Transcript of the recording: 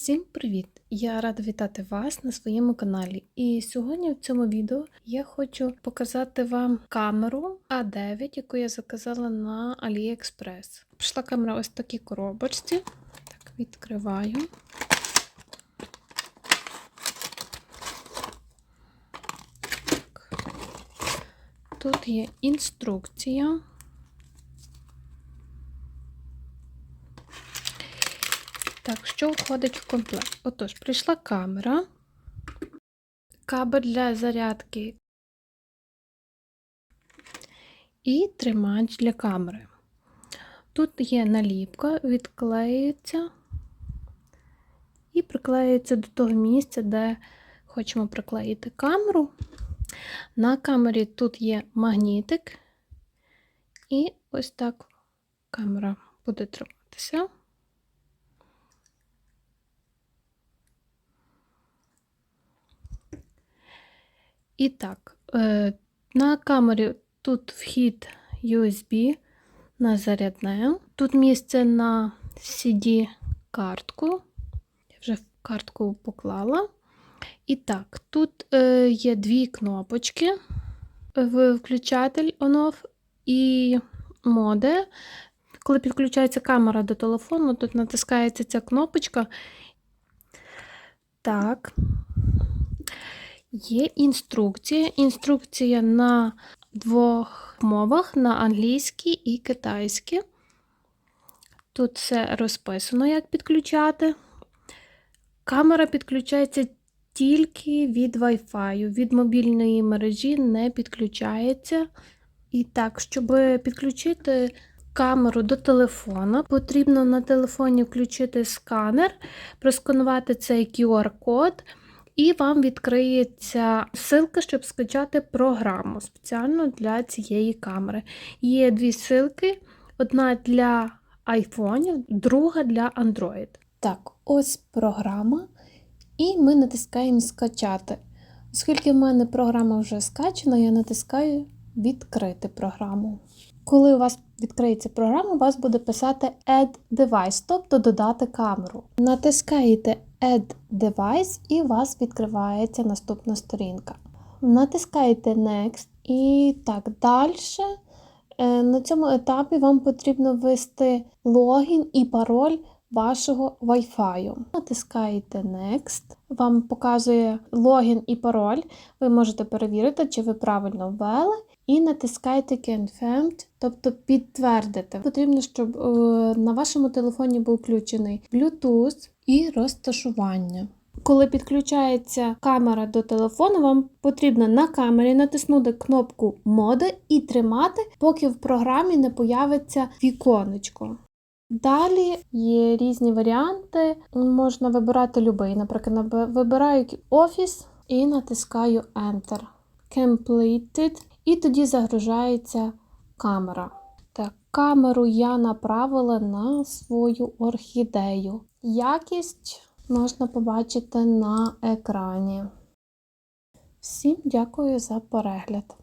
Всім привіт! Я рада вітати вас на своєму каналі. І сьогодні в цьому відео я хочу показати вам камеру А9, яку я заказала на AliExpress. Прийшла камера ось в такій коробочці. Так, відкриваю. Тут є інструкція. Так, що входить в комплект? Отож, прийшла камера, кабель для зарядки і тримач для камери. Тут є наліпка, відклеюється і приклеюється до того місця, де хочемо приклеїти камеру. На камері тут є магнітик, і ось так камера буде триматися. І так, е, на камері тут вхід USB на зарядне. Тут місце на CD-картку. Я вже картку поклала. І так, тут е, є дві кнопочки: включатель on-off і моде. Коли підключається камера до телефону, тут натискається ця кнопочка. Так. Є інструкція. Інструкція на двох мовах: на англійській і китайській. Тут все розписано, як підключати. Камера підключається тільки від Wi-Fi. Від мобільної мережі не підключається. І так, щоб підключити камеру до телефона, потрібно на телефоні включити сканер, просканувати цей QR-код. І вам відкриється ссылка, щоб скачати програму спеціально для цієї камери. Є дві ссылки: одна для iPhone, друга для Android. Так, ось програма. І ми натискаємо скачати. Оскільки в мене програма вже скачана, я натискаю відкрити програму. Коли у вас відкриється програма, у вас буде писати Add Device, тобто додати камеру. Натискаєте Add Device і у вас відкривається наступна сторінка. Натискаєте Next і так далі. На цьому етапі вам потрібно ввести логін і пароль вашого Wi-Fi. Натискаєте Next, вам показує логін і пароль. Ви можете перевірити, чи ви правильно ввели. І натискаєте Confirmed, тобто підтвердити. Потрібно, щоб на вашому телефоні був включений Bluetooth і розташування. Коли підключається камера до телефону, вам потрібно на камері натиснути кнопку Моди і тримати, поки в програмі не появиться віконечко. Далі є різні варіанти, можна вибирати будь-який. Наприклад, вибираю Office і натискаю Enter. Completed. І тоді загружається камера. Так, камеру я направила на свою орхідею. Якість можна побачити на екрані. Всім дякую за перегляд!